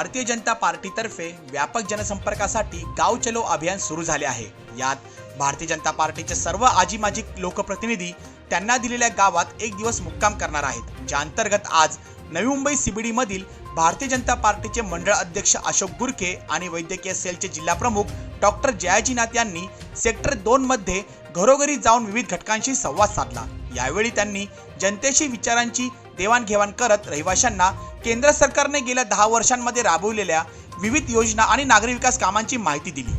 भारतीय जनता पार्टीतर्फे व्यापक जनसंपर्कासाठी गाव चलो अभियान सुरू झाले आहे. यात भारतीय जनता पार्टीचे सर्व आजी माजी लोकप्रतिनिधी त्यांना दिलेल्या गावात एक दिवस मुक्काम करणार आहेत. ज्या अंतर्गत आज नवी मुंबई सीबीडी मधील भारतीय जनता पार्टीचे मंडळ अध्यक्ष अशोक गुरखे आणि वैद्यकीय सेलचे जिल्हा प्रमुख डॉक्टर जयाजीनाथ यांनी सेक्टर दोन मध्ये घरोघरी जाऊन विविध घटकांशी संवाद साधला. यावेळी त्यांनी जनतेशी विचारांची देवाणघेवाण करत रहिवाशांना केंद्र सरकारने गेल्या दहा वर्षांमध्ये राबवलेल्या विविध योजना आणि नागरी विकास कामांची माहिती दिली.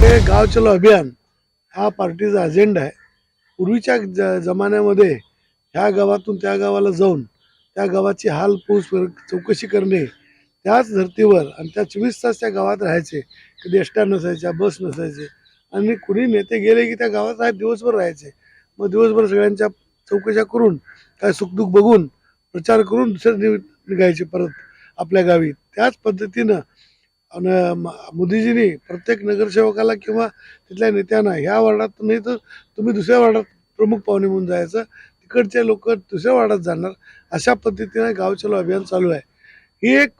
हे गाव चलो अभियान हा पार्टीचा अजेंडा आहे. पूर्वीच्या ज जमान्यामध्ये ह्या गावातून त्या गावाला जाऊन त्या गावाची हालपूस चौकशी करणे त्याच धर्तीवर आणि त्या चोवीस तास त्या गावात राहायचे. कधी एसट्या नसायच्या बस नसायचे. आणि कुणी नेते गेले की त्या गावात राहत दिवसभर राहायचे. मग दिवसभर सगळ्यांच्या चौकशा करून काय सुखदुःख बघून प्रचार करून दुसऱ्या निघायचे परत आपल्या गावी. त्याच पद्धतीनं मोदीजींनी प्रत्येक नगरसेवकाला किंवा तिथल्या नेत्यांना ह्या वार्डात नाही तर तुम्ही दुसऱ्या वार्डात प्रमुख पाहुणे म्हणून जायचं तिकडचे लोक दुसऱ्या वार्डात जाणार अशा पद्धतीने गाव चलो अभियान चालू आहे. ही एक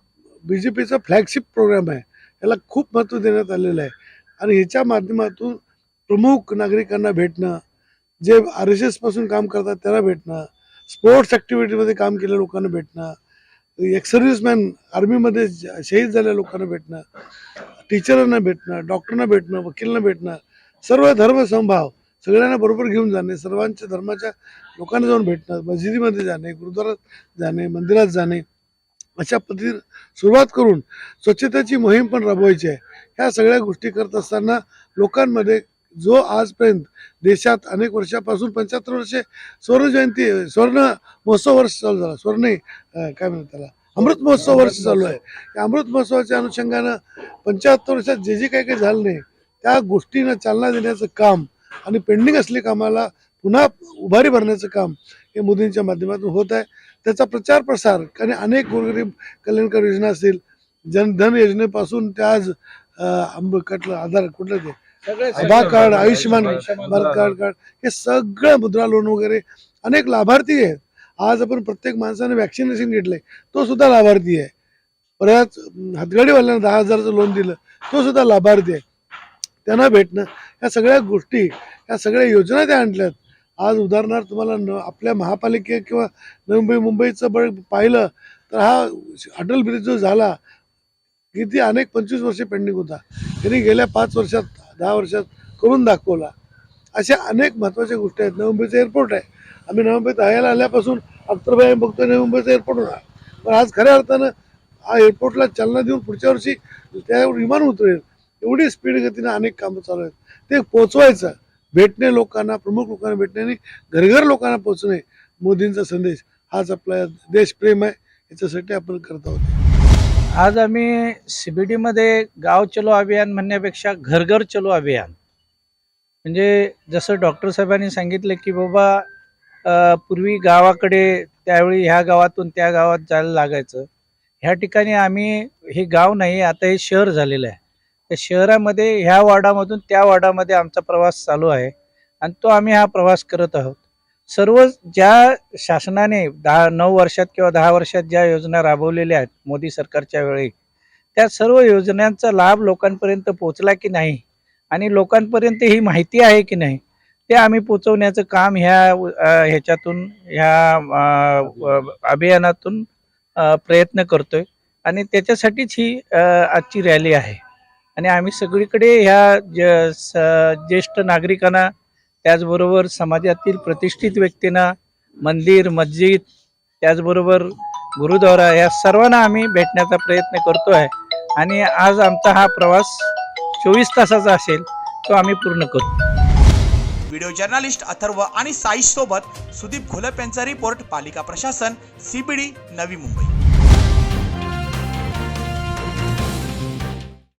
बी जे पीचा फ्लॅगशिप प्रोग्राम आहे. याला खूप महत्त्व देण्यात आलेलं आहे. आणि ह्याच्या माध्यमातून प्रमुख नागरिकांना भेटणं जे आर एस एसपासून काम करतात त्यांना भेटणं स्पोर्ट्स ॲक्टिव्हिटीमध्ये काम केलेल्या लोकांना भेटणं एक सर्व्हिसमॅन आर्मीमध्ये शहीद झालेल्या लोकांना भेटणं टीचरांना भेटणं डॉक्टरना भेटणं वकिलांना भेटणं सर्व धर्मसंभाव सगळ्यांना बरोबर घेऊन जाणे सर्वांच्या धर्माच्या लोकांना जाऊन भेटणं मस्जिदीमध्ये जाणे गुरुद्वारात जाणे मंदिरात जाणे अशा पद्धतीने सुरुवात करून स्वच्छतेची मोहीम पण राबवायची आहे. ह्या सगळ्या गोष्टी करत असताना लोकांमध्ये जो आजपर्यंत देशात अनेक वर्षापासून पंच्याहत्तर वर्षे स्वर्ण जयंती स्वर्ण महोत्सव वर्ष चालू झाला. स्वर्ण काय म्हणतात त्याला? अमृत महोत्सव वर्ष चालू आहे. या अमृत महोत्सवाच्या अनुषंगानं पंच्याहत्तर वर्षात जे जे काही काही झालं नाही त्या गोष्टींना चालना देण्याचं काम आणि पेंडिंग असलेल्या कामाला पुन्हा उभारी भरण्याचं काम हे मोदींच्या माध्यमातून होत आहे. त्याचा प्रचार प्रसार आणि अनेक गोरगरीब कल्याणकार योजना असतील जनधन योजनेपासून ते आज आंब कटलं आधार कुठलं ते? Aadhaar card Ayushman Bharat card card. हे सगळं मुद्रा लोन वगैरे अनेक लाभार्थी आहेत. आज आपण प्रत्येक माणसाने वॅक्सिनेशन घेतलंय. तो सुद्धा लाभार्थी आहे. परत हातगाडीवाल्यांना दहा हजारचं लोन दिलं तो सुद्धा लाभार्थी आहे. त्यांना भेटणं या सगळ्या गोष्टी या सगळ्या योजना त्या आणल्यात. आज उदाहरणार्थ तुम्हाला न आपल्या महापालिके किंवा नवी मुंबई मुंबईचं बळ पाहिलं तर हा अटल ब्रिज जो झाला किती अनेक पंचवीस वर्ष पेंडिंग होता. त्यांनी गेल्या पाच वर्षात दहा वर्षात करून दाखवला. अशा अनेक महत्त्वाच्या गोष्टी आहेत. नवी मुंबईचं एअरपोर्ट आहे. आम्ही नवी मुंबईत राहायला आल्यापासून अख्तरबाई आम्ही बघतोय नवी मुंबईचं एअरपोर्ट होणार. पण आज खऱ्या अर्थानं हा एअरपोर्टला चालना देऊन पुढच्या वर्षी त्यावर विमान उतरेल. एवढी स्पीड गतीनं अनेक कामं चालू आहेत. ते पोचवायचं भेटणे लोकांना प्रमुख लोकांना भेटणे आणि घरघर लोकांना पोचणे मोदींचा संदेश. हाच आपला देशप्रेम आहे. याच्यासाठी आपण करत आहोत. आज आम्ही सीबीडीमध्ये गाव चलो अभियान म्हणण्यापेक्षा घरघर चलो अभियान. म्हणजे जसं डॉक्टर साहेबांनी सांगितलं की बाबा पूर्वी गावाकडे त्यावेळी ह्या गावातून त्या गावात जायला लागायचं. ह्या ठिकाणी आम्ही हे गाव नाही आता हे शहर झालेलं आहे. त्या शहरामध्ये ह्या वार्डामधून त्या वार्डामध्ये आमचा प्रवास चालू आहे. आणि तो आम्ही हा प्रवास करत आहोत. सर्व ज्या शासनाने दहा नऊ वर्षात किंवा दहा वर्षात ज्या योजना राबवलेल्या आहेत मोदी सरकारच्या वेळी त्या सर्व योजनांचा लाभ लोकांपर्यंत पोहोचला की नाही? आणि लोकांपर्यंत ही माहिती आहे की नाही? ते आम्ही पोचवण्याचं काम ह्या ह्याच्यातून ह्या अभियानातून प्रयत्न करतोय. आणि त्याच्यासाठीच ही आजची रॅली आहे. आणि आम्ही सगळीकडे ह्या ज- स- ज्येष्ठ नागरिकांना त्याचबरोबर समाजातील प्रतिष्ठित व्यक्तींना मंदिर मस्जिद त्याचबरोबर गुरुद्वारा या सर्वांना आम्ही भेटण्याचा प्रयत्न करतो आहे आणि आज आमचा हा प्रवास चोवीस तासाचा असेल तो आम्ही पूर्ण करू. व्हिडिओ जर्नलिस्ट अथर्व आणि साईश सोबत सुदीप घोलप यांचा रिपोर्ट पालिका प्रशासन सीबीडी नवी मुंबई.